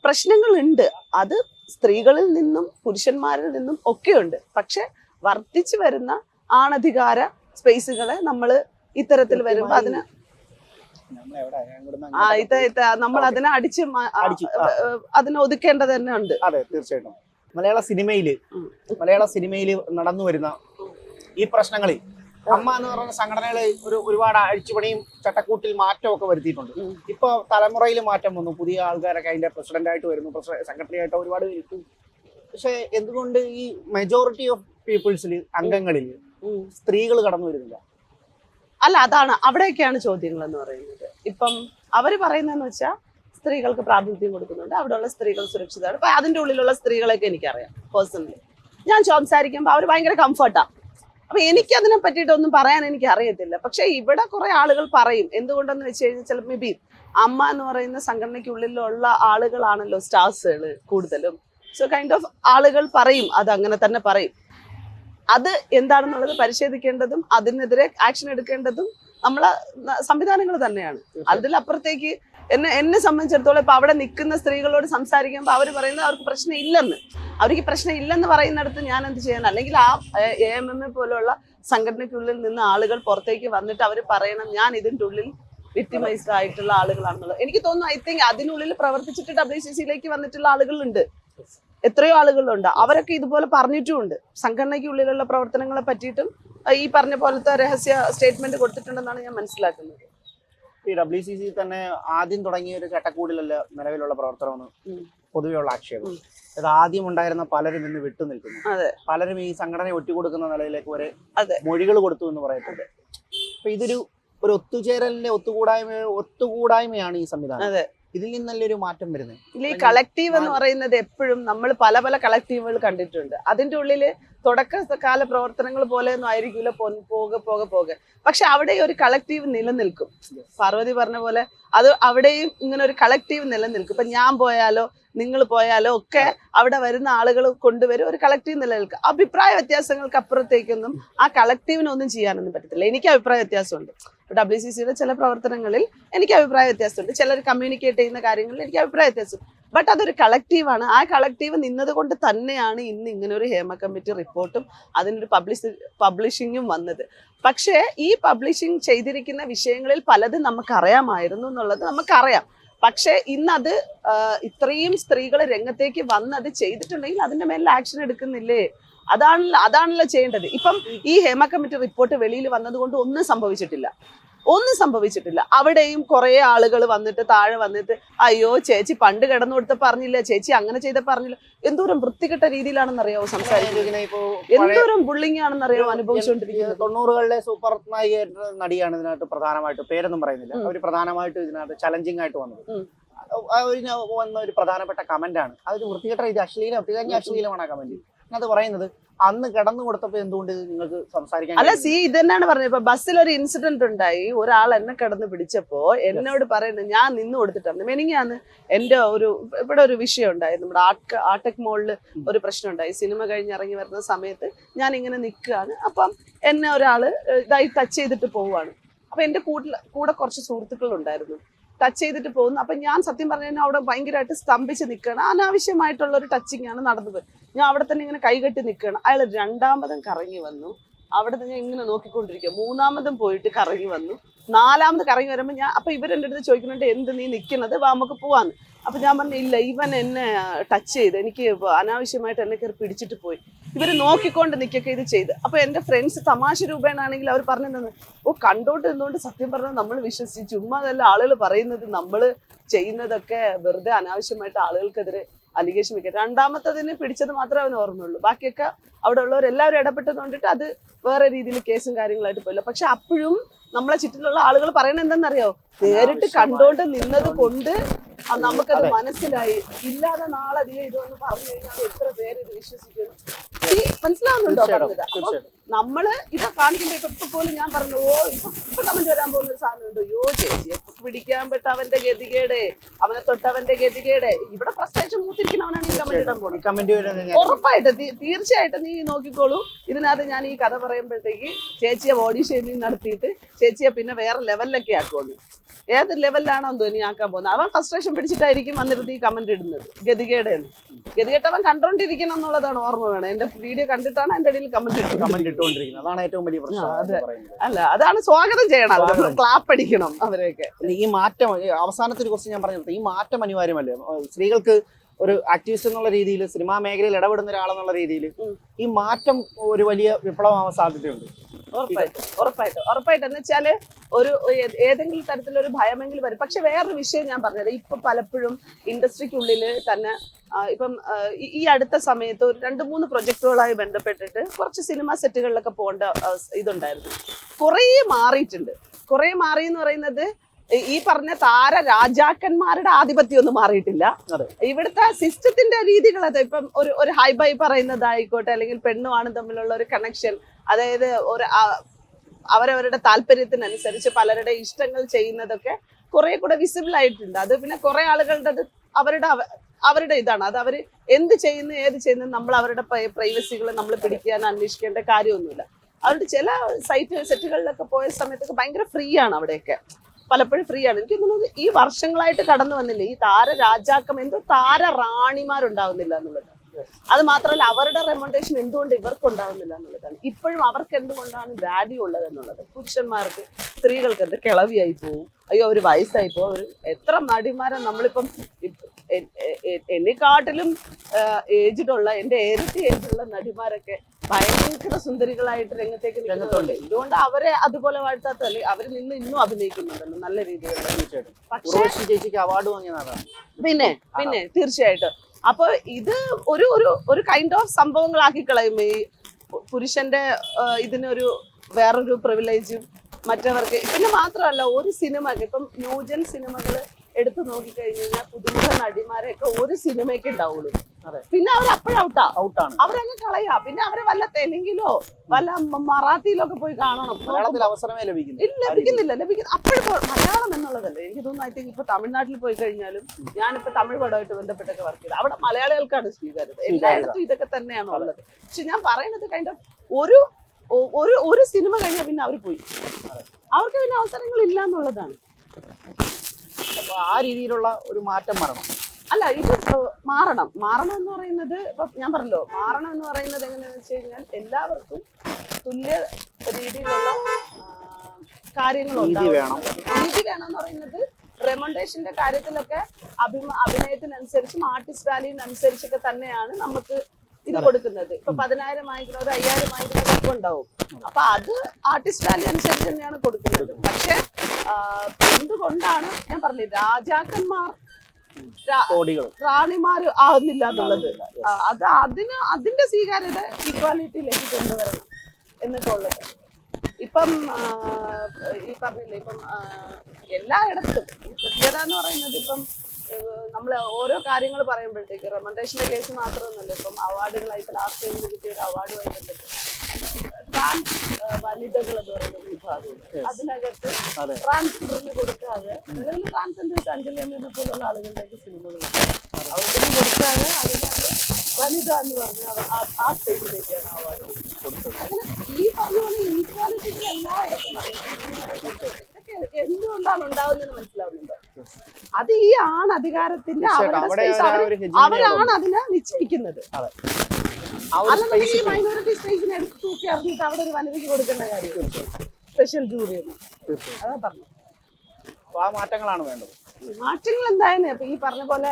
പ്രശ്നങ്ങളുണ്ട്. അത് സ്ത്രീകളിൽ നിന്നും പുരുഷന്മാരിൽ നിന്നും ഒക്കെയുണ്ട്. പക്ഷെ വർദ്ധിച്ചു വരുന്ന ആണധികാര സ്പേസുകളെ നമ്മൾ ഇത്തരത്തിൽ വരുമ്പോ അതിന് ആ ഇത്ത ഇത് ഇത് നമ്മൾ അതിനെ അടിച്ച് അടിച്ച്, അതിനെ ഒതുക്കേണ്ടത് തന്നെ ഉണ്ട്. അതെ തീർച്ചയായിട്ടും. മലയാള സിനിമയിൽ മലയാള സിനിമയിൽ നടന്നു വരുന്ന ഈ പ്രശ്നങ്ങളിൽ അമ്മ എന്ന് പറയുന്ന സംഘടനകൾ ഒരു ഒരുപാട് അഴിച്ചുപണിയും ചട്ടക്കൂട്ടിൽ മാറ്റമൊക്കെ വരുത്തിയിട്ടുണ്ട്. ഉം. ഇപ്പൊ തലമുറയിൽ മാറ്റം വന്നു. പുതിയ ആൾക്കാരൊക്കെ അതിന്റെ പ്രസിഡന്റ് ആയിട്ട് വരുന്നു. സെക്രട്ടറി ആയിട്ട് ഒരുപാട് വരുന്നു പക്ഷെ എന്തുകൊണ്ട് ഈ മെജോറിറ്റി ഓഫ് പീപ്പിൾസിൽ അംഗങ്ങളിൽ. സ്ത്രീകൾ കടന്നു വരുന്നില്ല? അല്ല അതാണ് അവിടെയൊക്കെയാണ് ചോദ്യങ്ങൾ എന്ന് പറയുന്നത്. ഇപ്പം അവർ പറയുന്നതെന്ന് വെച്ചാൽ സ്ത്രീകൾക്ക് പ്രാതിനിധ്യം കൊടുക്കുന്നുണ്ട്. അവിടെയുള്ള സ്ത്രീകൾ സുരക്ഷിതമാണ്. അപ്പൊ അതിന്റെ ഉള്ളിലുള്ള സ്ത്രീകളെയൊക്കെ എനിക്കറിയാം പേഴ്സണലി ഞാൻ സംസാരിക്കുമ്പോൾ അവർ ഭയങ്കര കംഫർട്ടാ അപ്പൊ എനിക്ക് അതിനെ പറ്റിയിട്ടൊന്നും പറയാൻ എനിക്ക് അറിയത്തില്ല പക്ഷെ ഇവിടെ കുറെ ആളുകൾ പറയും. എന്തുകൊണ്ടെന്ന് വെച്ച് കഴിഞ്ഞാൽ ചിലപ്പോൾ മേ ബി അമ്മ എന്ന് പറയുന്ന സംഘടനയ്ക്കുള്ളിലുള്ള ആളുകളാണല്ലോ സ്റ്റാർസുകൾ കൂടുതലും. സോ കൈൻഡ് ഓഫ് ആളുകൾ പറയും അത് അങ്ങനെ തന്നെ പറയും. അത് എന്താണെന്നുള്ളത് പരിശോധിക്കേണ്ടതും അതിനെതിരെ ആക്ഷൻ എടുക്കേണ്ടതും നമ്മളെ സംവിധാനങ്ങൾ തന്നെയാണ്. അതിലപ്പുറത്തേക്ക് എന്നെ എന്നെ സംബന്ധിച്ചിടത്തോളം ഇപ്പൊ അവിടെ നിൽക്കുന്ന സ്ത്രീകളോട് സംസാരിക്കുമ്പോൾ അവർ പറയുന്നത് അവർക്ക് പ്രശ്നം ഇല്ലെന്ന് അവർക്ക് പ്രശ്നം ഇല്ലെന്ന് പറയുന്നിടത്ത് ഞാൻ എന്ത് ചെയ്യണം? അല്ലെങ്കിൽ ആ എ എം എം എ പോലുള്ള സംഘടനയ്ക്കുള്ളിൽ നിന്ന് ആളുകൾ പുറത്തേക്ക് വന്നിട്ട് അവർ പറയണം ഞാൻ ഇതിന്റെ ഉള്ളിൽ വിക്ടിമൈസ്ഡ് ആയിട്ടുള്ള ആളുകളാണെന്നുള്ളത്. എനിക്ക് തോന്നുന്നു ഐ തിങ്ക് അതിനുള്ളിൽ പ്രവർത്തിച്ചിട്ട് ഡബ്ല്യു സി സിയിലേക്ക് വന്നിട്ടുള്ള ആളുകളുണ്ട്. എത്രയോ ആളുകളുണ്ട്. അവരൊക്കെ ഇതുപോലെ പറഞ്ഞിട്ടുമുണ്ട്. സംഘടനയ്ക്കുള്ളിലുള്ള പ്രവർത്തനങ്ങളെ പറ്റിയിട്ടും ഈ പറഞ്ഞ പോലത്തെ രഹസ്യ സ്റ്റേറ്റ്മെന്റ് കൊടുത്തിട്ടുണ്ടെന്നാണ് ഞാൻ മനസ്സിലാക്കുന്നത്. ഈ ഡബ്ല്യു സി സി തന്നെ ആദ്യം തുടങ്ങിയ ഒരു ചട്ടക്കൂടിലല്ല നിലവിലുള്ള പ്രവർത്തനമെന്ന്. പൊതുവെയുള്ള ആക്ഷേപം. ഇത് ആദ്യം ഉണ്ടായിരുന്ന പലരും ഇന്ന് വിട്ടു നിൽക്കുന്നു പലരും ഈ സംഘടന ഒറ്റുകൊടുക്കുന്ന നിലയിലേക്ക് വരെ. മൊഴികൾ കൊടുത്തു എന്ന് പറയത്തില്ല അപ്പൊ ഇതൊരു ഒരു ഒത്തുചേരലിന്റെ ഒത്തുകൂടായ്മ ഒത്തുകൂടായ്മയാണ് ഈ സംവിധാനം. ഇതിൽ നിന്ന് നല്ലൊരു മാറ്റം വരുന്നത് ഇല്ല ഈ കളക്റ്റീവ് എന്ന് പറയുന്നത് എപ്പോഴും നമ്മൾ പല പല കളക്റ്റീവുകൾ കണ്ടിട്ടുണ്ട്. അതിന്റെ ഉള്ളിൽ തുടക്കകാല പ്രവർത്തനങ്ങൾ പോലെ ഒന്നും ആയിരിക്കില്ല പോകെ പോകെ പോകെ. പക്ഷെ അവിടെ ഒരു കളക്റ്റീവ് നിലനിൽക്കും. പാർവതി പറഞ്ഞ പോലെ അത് അവിടെയും ഇങ്ങനെ ഒരു കളക്റ്റീവ് നിലനിൽക്കും. ഇപ്പൊ ഞാൻ പോയാലോ നിങ്ങൾ പോയാലോ ഒക്കെ അവിടെ വരുന്ന ആളുകൾ കൊണ്ടുവരും. ഒരു കളക്റ്റീവ് നിലനിൽക്കും. അഭിപ്രായ വ്യത്യാസങ്ങൾക്ക് അപ്പുറത്തേക്കൊന്നും ആ കളക്റ്റീവിനൊന്നും ചെയ്യാനൊന്നും പറ്റത്തില്ല. എനിക്ക് അഭിപ്രായ വ്യത്യാസമുണ്ട്. ഡബ്ല്യു സി സിയുടെ ചില പ്രവർത്തനങ്ങളിൽ എനിക്ക് അഭിപ്രായ വ്യത്യാസമുണ്ട്. ചിലർ കമ്മ്യൂണിക്കേറ്റ് ചെയ്യുന്ന കാര്യങ്ങളിൽ എനിക്ക് അഭിപ്രായ വ്യത്യാസം ബട്ട് അതൊരു കളക്റ്റീവാണ് ആ കളക്റ്റീവ് നിന്നത് കൊണ്ട് തന്നെയാണ് ഇന്ന് ഇങ്ങനെ ഒരു ഹേമ കമ്മിറ്റി റിപ്പോർട്ടും അതിനൊരു പബ്ലിഷ് പബ്ലിഷിങ്ങും വന്നത്. പക്ഷേ ഈ പബ്ലിഷിംഗ് ചെയ്തിരിക്കുന്ന വിഷയങ്ങളിൽ പലതും നമുക്കറിയാമായിരുന്നു എന്നുള്ളത് നമുക്കറിയാം. പക്ഷേ ഇന്നത് ഇത്രയും സ്ത്രീകൾ രംഗത്തേക്ക് വന്ന് അത് ചെയ്തിട്ടുണ്ടെങ്കിൽ അതിന്റെ മേലിൽ ആക്ഷൻ എടുക്കുന്നില്ലേ? അതാണല്ലോ അതാണല്ലോ ചെയ്യേണ്ടത്. ഇപ്പം ഈ ഹേമ കമ്മിറ്റി റിപ്പോർട്ട് വെളിയിൽ വന്നതുകൊണ്ട് ഒന്നും സംഭവിച്ചിട്ടില്ല. ഒന്നും സംഭവിച്ചിട്ടില്ല. അവിടെയും കുറെ ആളുകൾ വന്നിട്ട് താഴെ വന്നിട്ട് അയ്യോ ചേച്ചി പണ്ട് കിടന്നു കൊടുത്ത പറഞ്ഞില്ല ചേച്ചി അങ്ങനെ ചെയ്ത പറഞ്ഞില്ല. എന്തോരം വൃത്തികെട്ട രീതിയിലാണെന്നറിയാവോ സംസാരിക്കുന്നത്? എന്തോരം ബുള്ളിങ് ആണെന്നറിയാമോ അനുഭവിച്ചുകൊണ്ടിരിക്കുന്നത് തൊണ്ണൂറുകളിലെ സൂപ്പർ നായിക നടിയാണ് ഇതിനകത്ത് പ്രധാനമായിട്ട് പേരൊന്നും പറയുന്നില്ല. അവർ അവർ പ്രധാനമായിട്ട് ഇതിനകത്ത് ചലഞ്ചിങ് ആയിട്ട് വന്നത്. വന്ന ഒരു പ്രധാനപ്പെട്ട കമന്റ് ആണ്. അതൊരു വൃത്തികെട്ട രീതി അശ്ലീലം തികഞ്ഞ അശ്ലീലമാണ് ആ കമന്റ് അത് പറയുന്നത്. അന്ന് കിടന്നു കൊടുത്തപ്പോ എന്തുകൊണ്ട് നിങ്ങൾക്ക് സംസാരിക്കാൻ അല്ല സി ഇത് തന്നെയാണ് പറഞ്ഞത്. ഇപ്പൊ ബസ്സിൽ ഒരു ഇൻസിഡന്റ് ഉണ്ടായി. ഒരാൾ എന്നെ കിടന്ന് പിടിച്ചപ്പോ എന്നോട് പറയുന്നത് ഞാൻ നിന്ന് കൊടുത്തിട്ടാണ് മെനിങ്ങാന്ന് എന്റെ ഒരു ഇവിടെ ഒരു വിഷയം ഉണ്ടായി. നമ്മുടെ ആർട്ട് ആർടെക് മോളിൽ ഒരു പ്രശ്നം ഉണ്ടായി. സിനിമ കഴിഞ്ഞ് ഇറങ്ങി വരുന്ന സമയത്ത് ഞാൻ ഇങ്ങനെ നിൽക്കുകയാണ്. അപ്പം എന്നെ ഒരാൾ ഇതായി ടച്ച് ചെയ്തിട്ട് പോവുകയാണ്. അപ്പൊ എന്റെ കൂട്ടിൽ കൂടെ കുറച്ച് സുഹൃത്തുക്കൾ ഉണ്ടായിരുന്നു. ടച്ച് ചെയ്തിട്ട് പോകുന്നു. അപ്പൊ ഞാൻ സത്യം പറഞ്ഞു കഴിഞ്ഞാൽ അവിടെ ഭയങ്കരമായിട്ട് സ്തംഭിച്ച് നിൽക്കുകയാണ് അനാവശ്യമായിട്ടുള്ള ഒരു ടച്ചിങ് ആണ് നടന്നത്. ഞാൻ അവിടെ തന്നെ ഇങ്ങനെ കൈകെട്ടി നിൽക്കുകയാണ് അയാൾ രണ്ടാമതും കറങ്ങി വന്നു. അവിടെ നിന്ന് ഞാൻ ഇങ്ങനെ നോക്കിക്കൊണ്ടിരിക്കുക മൂന്നാമതും പോയിട്ട് കറങ്ങി വന്നു. നാലാമത് കറങ്ങി വരുമ്പോൾ ഞാൻ അപ്പൊ ഇവരെന്റെ അടുത്ത് ചോദിക്കുന്നുണ്ട് എന്ത് നീ നിൽക്കുന്നത് വാ നമുക്ക് പോവാന്ന്. അപ്പൊ ഞാൻ പറഞ്ഞു ഇല്ല ഇവൻ എന്നെ ടച്ച് ചെയ്ത് എനിക്ക് അനാവശ്യമായിട്ട് എന്നെ കയറി പിടിച്ചിട്ട് പോയി. ഇവർ നോക്കിക്കൊണ്ട് നിൽക്കൊക്കെ ഇത് ചെയ്ത്. അപ്പൊ എന്റെ ഫ്രണ്ട്സ് തമാശ രൂപേണാണെങ്കിൽ അവർ പറഞ്ഞു തന്നെ ഓ കണ്ടോട്ട് നിന്നുകൊണ്ട് സത്യം പറഞ്ഞാൽ നമ്മൾ വിശ്വസിച്ച് ചുമ്മാ അതല്ല ആളുകൾ പറയുന്നത് നമ്മൾ ചെയ്യുന്നതൊക്കെ വെറുതെ അനാവശ്യമായിട്ട് ആളുകൾക്കെതിരെ അലിഗേഷൻ വെക്കുക. രണ്ടാമത്തതിന് പിടിച്ചത് മാത്രമേ അവന് ഓർമ്മയുള്ളൂ. ബാക്കിയൊക്കെ അവിടെ ഉള്ളവർ എല്ലാവരും ഇടപെട്ടത് കൊണ്ടിട്ട് അത് വേറെ രീതിയിൽ കേസും കാര്യങ്ങളായിട്ട് പോയില്ല. പക്ഷെ അപ്പോഴും നമ്മളെ ചുറ്റിലുള്ള ആളുകൾ പറയണത് എന്തെന്നറിയോ നേരിട്ട് കണ്ടോണ്ട് നിന്നത് കൊണ്ട് നമുക്കത് മനസ്സിലായി. ഇല്ലാതെ നാളെ നീ ഇതൊന്ന് പറഞ്ഞു കഴിഞ്ഞാൽ എത്ര പേര് ഇത് വിശ്വസിക്കുന്നു. ഈ മനസ്സിലാവുന്നുണ്ടോ പറഞ്ഞത്? അപ്പൊ നമ്മൾ ഇത് കാണിക്കുമ്പോ ഇപ്പൊ പോലും ഞാൻ പറഞ്ഞു ഓ ഇപ്പൊ നമ്മൾ കമന്റ് വരാൻ പോകുന്ന ഒരു സാധനം ഉണ്ട്? യോ ചേച്ചി പിടിക്കാൻ പെട്ട അവന്റെ ഗതികേട് അവനെ തൊട്ടവന്റെ ഗതികേട്. ഇവിടെ പ്രശ്നം മൂത്തിരിക്കുന്നവനാണ് ഈ കമന്റ് ഇടാൻ പോകുന്നത് ഉറപ്പായിട്ട് തീർച്ചയായിട്ടും നീ നോക്കിക്കോളൂ. ഇതിനകത്ത് ഞാൻ ഈ കഥ പറയുമ്പോഴത്തേക്ക് ചേച്ചിയെ ബോഡി ഷേമിങ് നടത്തിയിട്ട് ചേച്ചിയെ പിന്നെ വേറെ ലെവലിലൊക്കെ ആക്കുള്ളൂ. ഏത് ലെവലിലാണോ എന്തോ നീ ആക്കാൻ പോകുന്നത്. അവൻ ഫ്രസ്ട്രേഷൻ പിടിച്ചിട്ടായിരിക്കും വന്നിരുന്ന് ഈ കമന്റ് ഇടുന്നത്. ഗതികേടെന്ന്. ഗതികേട്ടവൻ കണ്ടോണ്ടിരിക്കണം എന്നുള്ളതാണ് ഓർമ്മ വേണം. എന്റെ വീഡിയോ കണ്ടിട്ടാണ് എന്റെ ഇടയിൽ കമന്റ് കമന്റ് ഇട്ടുകൊണ്ടിരിക്കുന്നത്. അതാണ് ഏറ്റവും വലിയ പ്രശ്നം അല്ല അതാണ് സ്വാഗതം ചെയ്യണം. ക്ലാപ്പ് അടിക്കണം അവരെയൊക്കെ. ഈ മാറ്റം അവസാനത്തെ ഒരു ക്വസ്റ്റ്യൻ ഞാൻ പറഞ്ഞത് ഈ മാറ്റം അനിവാര്യമല്ലേ? സ്ത്രീകൾക്ക് ഒരു ആക്ടിവിസ്റ്റ് എന്നുള്ള രീതിയിൽ സിനിമാ മേഖലയിൽ ഇടപെടുന്ന ഒരാളെന്നുള്ള രീതിയിൽ. ഈ മാറ്റം ഒരു വലിയ വിപ്ലവമാവാൻ സാധ്യതയുണ്ട്. ഉറപ്പായിട്ടും ഉറപ്പായിട്ടും. ഉറപ്പായിട്ടും. എന്ന് വെച്ചാൽ ഒരു ഏതെങ്കിലും തരത്തിലൊരു ഭയമെങ്കിലും വരും. പക്ഷെ വേറൊരു വിഷയം ഞാൻ പറഞ്ഞത് ഇപ്പൊ പലപ്പോഴും ഇൻഡസ്ട്രിക്കുള്ളിൽ തന്നെ ഇപ്പം ഈ- ഈ അടുത്ത സമയത്ത് ഒരു രണ്ട് മൂന്ന് പ്രൊജക്ടുകളായി ബന്ധപ്പെട്ടിട്ട് കുറച്ച് സിനിമ സെറ്റുകളിലൊക്കെ പോകേണ്ട ഇതുണ്ടായിരുന്നു. കുറേ മാറിയിട്ടുണ്ട്. കുറേ മാറി എന്ന് പറയുന്നത് ഈ- പറഞ്ഞ താര രാജാക്കന്മാരുടെ ആധിപത്യം ഒന്നും മാറിയിട്ടില്ല. ഇവിടുത്തെ സിസ്റ്റത്തിന്റെ രീതികൾ അത്. ഇപ്പം ഒരു ഒരു ഹൈ ബൈ പറയുന്നതായിക്കോട്ടെ അല്ലെങ്കിൽ പെണ്ണുമാണ് തമ്മിലുള്ള ഒരു കണക്ഷൻ അതായത് ഒരു അവരവരുടെ താല്പര്യത്തിനനുസരിച്ച് പലരുടെ ഇഷ്ടങ്ങൾ ചെയ്യുന്നതൊക്കെ കുറെ കൂടെ വിസിബിൾ ആയിട്ടുണ്ട്. അത് പിന്നെ കുറെ ആളുകളുടെ അത് അവരുടെ അവരുടെ ഇതാണ്. അത് അവർ എന്ത് ചെയ്യുന്നു ഏത് ചെയ്യുന്നു നമ്മൾ അവരുടെ പ്രൈവസികൾ നമ്മൾ പിടിക്കാൻ അന്വേഷിക്കേണ്ട കാര്യമൊന്നുമില്ല. അവരുടെ ചില സൈറ്റ് സെറ്റുകളിലൊക്കെ പോയ സമയത്തൊക്കെ ഭയങ്കര ഫ്രീ ആണ് അവിടെയൊക്കെ. പലപ്പോഴും ഫ്രീ ആണ്. എനിക്ക് തോന്നുന്നത് ഈ വർഷങ്ങളായിട്ട് കടന്നു വന്നില്ല ഈ താര രാജാക്കം എന്തോ താര റാണിമാരുണ്ടാവുന്നില്ല എന്നുള്ളത്. അത് മാത്രമല്ല അവരുടെ റെമണ്ടേഷൻ എന്തുകൊണ്ട് ഇവർക്ക് ഉണ്ടാവുന്നില്ല എന്നുള്ളതാണ്. ഇപ്പോഴും അവർക്ക് എന്തുകൊണ്ടാണ് വാല്യൂ ഉള്ളത് എന്നുള്ളത്? പുരുഷന്മാർക്ക് സ്ത്രീകൾക്ക് എന്ത് കിളവിയായി പോവും? അയ്യോ അവർ വയസ്സായി പോവും. അവർ എത്ര നടിമാരെ നമ്മളിപ്പം എന്നെക്കാട്ടിലും ഏജ്ഡ് ഉള്ള എന്റെ ഏരത്തി ഏജുള്ള നടിമാരൊക്കെ ഭയങ്കര സുന്ദരികളായിട്ട് രംഗത്തേക്ക് നിൽക്കുന്നുണ്ട്. ഇതുകൊണ്ട് അവരെ അതുപോലെ വാഴ്ത്താത്തല്ലേ അവർ നിന്ന് ഇന്നും അഭിനയിക്കുന്നുണ്ടല്ലോ നല്ല രീതിയിൽ. തീർച്ചയായിട്ടും. ചേച്ചിക്ക് അവാർഡ് വാങ്ങിയതാണ് പിന്നെ പിന്നെ തീർച്ചയായിട്ടും. അപ്പൊ ഇത് ഒരു ഒരു ഒരു കൈൻഡ് ഓഫ് സംഭവങ്ങളാക്കി കളയും. ഈ പുരുഷന്റെ ഇതിനൊരു വേറൊരു പ്രിവിലേജും മറ്റവർക്ക്. പിന്നെ മാത്രമല്ല ഒരു സിനിമ ഇപ്പം ന്യൂജൻ സിനിമകൾ എടുത്തു നോക്കിക്കഴിഞ്ഞു കഴിഞ്ഞാൽ പുതുമുഖ നടിമാരെയൊക്കെ ഒരു സിനിമയ്ക്ക് ഉണ്ടാവുള്ളൂ. പിന്നെ അവർ അപ്പോഴൗട്ടാ ഔട്ടാണ് അവരങ്ങ് കളയാ. പിന്നെ അവരെ വല്ല തെലുങ്കിലോ വല്ല മറാത്തിയിലൊക്കെ മറാത്തിയിലോ ഒക്കെ പോയി കാണണം. മലയാളത്തിൽ അവസരമേ ലഭിക്കുന്നു ഇല്ല ലഭിക്കുന്നില്ല ലഭിക്കുന്നു അപ്പോഴും മലയാളം എന്നുള്ളതല്ലേ. എനിക്ക് തോന്നുന്നു ഐ തിങ്ക് ഇപ്പൊ തമിഴ്നാട്ടിൽ പോയി കഴിഞ്ഞാലും ഞാനിപ്പോ തമിഴ് പടമായിട്ട് ബന്ധപ്പെട്ടൊക്കെ വർക്ക് ചെയ്തത് അവിടെ മലയാളികൾക്കാണ് സ്വീകാര്യത. എല്ലായിടത്തും ഇതൊക്കെ തന്നെയാണ് ഉള്ളത് പക്ഷെ ഞാൻ പറയുന്നത് കൈൻഡ് ഓഫ് ഒരു ഒരു ഒരു സിനിമ കഴിഞ്ഞാൽ പിന്നെ അവർ പോയി. അവർക്ക് പിന്നെ അവസരങ്ങൾ ഇല്ല എന്നുള്ളതാണ്. ആ രീതിയിലുള്ള ഒരു മാറ്റം വരണം. അല്ല ഇത് മാറണം. മാറണം എന്ന് പറയുന്നത് ഇപ്പൊ ഞാൻ പറഞ്ഞല്ലോ മാറണം എന്ന് പറയുന്നത് എങ്ങനെയാണെന്ന് വെച്ച് കഴിഞ്ഞാൽ എല്ലാവർക്കും തുല്യ രീതിയിലുള്ള കാര്യങ്ങൾ രീതി വേണം. എന്ന് പറയുന്നത് റെമണ്ടേഷന്റെ കാര്യത്തിലൊക്കെ അഭിമ അഭിനയത്തിനനുസരിച്ചും ആർട്ടിസ്റ്റ് വാല്യൂവിനനുസരിച്ചൊക്കെ തന്നെയാണ് നമുക്ക് ഇത് കൊടുക്കുന്നത്. ഇപ്പൊ പതിനായിരം വാങ്ങിക്കുന്ന ഒരു അയ്യായിരം വാങ്ങിക്കുന്നതൊക്കെ ഉണ്ടാവും. അപ്പൊ അത് ആർട്ടിസ്റ്റ് വാല്യൂ അനുസരിച്ച് തന്നെയാണ് കൊടുക്കുന്നത്. പക്ഷെ എന്തുകൊണ്ടാണ് ഞാൻ പറഞ്ഞത് രാജാക്കന്മാർ റാണിമാര് ആവുന്നില്ല എന്നുള്ളത്? അത് അതിന് അതിന്റെ സ്വീകാര്യത ഇക്വാലിറ്റിയിലേക്ക് കൊണ്ടുവരണം എന്നൊക്കെ ഉള്ളത് ഇപ്പം ഈ പറഞ്ഞില്ലേ ഇപ്പം എല്ലായിടത്തും തുല്യത എന്ന് പറയുന്നത് ഇപ്പം നമ്മൾ ഓരോ കാര്യങ്ങൾ പറയുമ്പോഴത്തേക്ക് റെമൻഡേഷന്റെ കേസ് മാത്രമൊന്നുമല്ല. ഇപ്പം അവാർഡുകളായിട്ട് ലാസ്റ്റ് ടൈം കിട്ടിയ ഒരു അവാർഡുമായി ബന്ധപ്പെട്ട് ട്രാൻസ് വനിതകൾ എന്ന് പറയുന്ന വിഭാഗം. അതിനകത്ത് ട്രാൻസ് ട്രാൻസ്ജെൻഡറിന് കൊടുക്കാതെ ട്രാൻസ്ജെൻഡേഴ്സ് അഞ്ചലി അമ്മയെ പോലുള്ള ആളുകളുടെയൊക്കെ സിനിമകളുണ്ട് അവർക്കൊന്നും കൊടുക്കാതെ അതിനകത്ത് വനിത എന്ന് പറഞ്ഞ ആ- സ്റ്റേജിലേക്കാണ് അവാർഡ് അങ്ങനെ ഈ പറഞ്ഞ ഈക്വാലിറ്റിക്ക് ഇതൊക്കെ എന്തുകൊണ്ടാണ് ഉണ്ടാവുന്നതെന്ന് മനസ്സിലാവുന്നുണ്ട്? അത് ഈ ആണ്. അധികാരത്തിന്റെ അവരാണ് അതിനെ നിശ്ചയിക്കുന്നത്. ഒരു അല്ലെന്നുണ്ടെങ്കിൽ സ്പേസ് മൈനോറിറ്റി സ്പേസിനെ എടുത്ത് തൂക്കി അറിഞ്ഞിട്ട് അവിടെ ഒരു വനിതയ്ക്ക് കൊടുക്കേണ്ട കാര്യം സ്പെഷ്യൽ ജൂറി അതാ പറഞ്ഞു മാറ്റങ്ങളാണ് വേണ്ടത്. മാറ്റങ്ങൾ എന്തായാലും ഇപ്പൊ ഈ പറഞ്ഞ പോലെ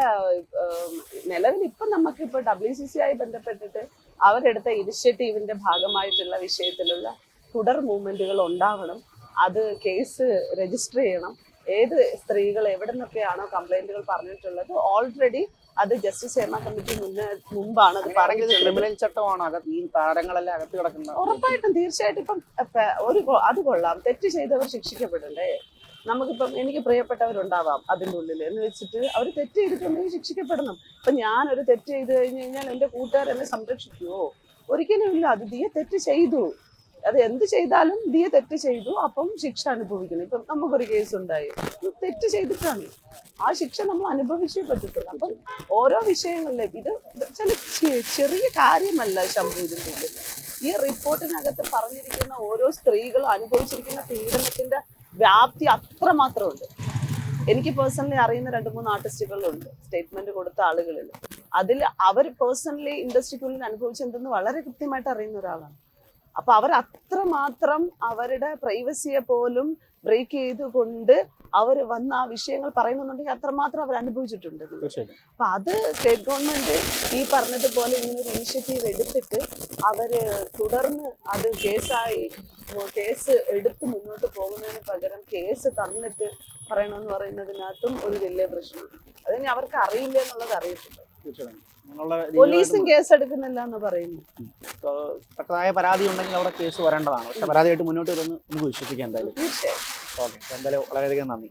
നിലവിൽ ഇപ്പൊ നമുക്ക് ഇപ്പൊ ഡബ്ല്യു സി സി ആയി ബന്ധപ്പെട്ടിട്ട് അവരെടുത്ത ഇനിഷ്യേറ്റീവിന്റെ ഭാഗമായിട്ടുള്ള വിഷയത്തിലുള്ള തുടർ മൂവ്മെന്റുകൾ ഉണ്ടാവണം. അത് കേസ് രജിസ്റ്റർ ചെയ്യണം. ഏത് സ്ത്രീകൾ എവിടെ നിന്നൊക്കെയാണോ കംപ്ലൈന്റുകൾ പറഞ്ഞിട്ടുള്ളത് ഓൾറെഡി അത് ജസ്റ്റിസ് ഹേമ കമ്മിറ്റി മുന്നേ മുമ്പാണ് അത് പറഞ്ഞത് ക്രിമിനൽ ചട്ടമാണ്. ഈ താരങ്ങളെല്ലാം അകത്ത് കിടക്കുന്നത്. ഉറപ്പായിട്ടും തീർച്ചയായിട്ടും ഇപ്പം ഒരു അത് കൊള്ളാം. തെറ്റ് ചെയ്തവർ ശിക്ഷിക്കപ്പെടണ്ടേ? നമുക്കിപ്പം എനിക്ക് പ്രിയപ്പെട്ടവരുണ്ടാവാം അതിന്റെ ഉള്ളിൽ എന്ന് വെച്ചിട്ട് അവർ തെറ്റ് ചെയ്തിട്ടുണ്ടെങ്കിൽ ശിക്ഷിക്കപ്പെടണം. ഇപ്പം ഞാനൊരു തെറ്റ് ചെയ്ത് കഴിഞ്ഞ് കഴിഞ്ഞാൽ എന്റെ കൂട്ടുകാർ എന്നെ സംരക്ഷിക്കുവോ? ഒരിക്കലും ഇല്ല. അത് ദിയ തെറ്റ് ചെയ്തു. അത് എന്ത് ചെയ്താലും ദിയ തെറ്റ് ചെയ്തു അപ്പം ശിക്ഷ അനുഭവിക്കണം ഇപ്പം നമുക്കൊരു കേസ് ഉണ്ടായി. തെറ്റ് ചെയ്തിട്ടാണ്. ആ ശിക്ഷ നമ്മൾ അനുഭവിച്ചേ പറ്റത്തുള്ളൂ. അപ്പം ഓരോ വിഷയങ്ങളിലേക്ക് ഇത് ചില ചെറിയ കാര്യമല്ല ശബ്ദം ഈ റിപ്പോർട്ടിനകത്ത് പറഞ്ഞിരിക്കുന്ന ഓരോ സ്ത്രീകളും അനുഭവിച്ചിരിക്കുന്ന പീഡനത്തിന്റെ വ്യാപ്തി അത്രമാത്രമുണ്ട്. എനിക്ക് പേഴ്സണലി അറിയുന്ന രണ്ട് മൂന്ന് ആർട്ടിസ്റ്റുകളുണ്ട്. സ്റ്റേറ്റ്മെന്റ് കൊടുത്ത ആളുകളിൽ. അതിൽ അവർ പേഴ്സണലി ഇൻഡസ്ട്രിക്കുള്ളിൽ അനുഭവിച്ചെന്തെന്ന് വളരെ കൃത്യമായിട്ട് അറിയുന്ന ഒരാളാണ്. അപ്പൊ അവർ അത്രമാത്രം അവരുടെ പ്രൈവസിയെ പോലും ബ്രേക്ക് ചെയ്തുകൊണ്ട് അവർ വന്ന ആ വിഷയങ്ങൾ പറയുന്നുണ്ടെങ്കിൽ അത്രമാത്രം അവർ അനുഭവിച്ചിട്ടുണ്ട്. അപ്പൊ അത് സ്റ്റേറ്റ് ഗവൺമെന്റ് ഈ പറഞ്ഞതുപോലെ ഇങ്ങനൊരു ഇനിഷ്യേറ്റീവ് എടുത്തിട്ട് അവർ തുടർന്ന് അത് കേസായി കേസ് എടുത്ത് മുന്നോട്ട് പോകുന്നതിന് പകരം കേസ് തന്നിട്ട് പറയണമെന്ന് പറയുന്നതിനകത്തും ഒരു വലിയ പ്രശ്നം അതിന് അവർക്ക് അറിയില്ല എന്നുള്ളത് അറിയത്തില്ല. പോലീസും കേസ് എടുക്കുന്നില്ല എന്ന് പറയുന്നു തക്കതായ പരാതി ഉണ്ടെങ്കിൽ അവിടെ കേസ് വരേണ്ടതാണ്. പക്ഷെ പരാതിയായിട്ട് മുന്നോട്ട് വരുമെന്ന് നമുക്ക് വിശ്വസിക്കാം എന്തായാലും. ഓക്കെ. എന്തായാലും വളരെയധികം നന്ദി.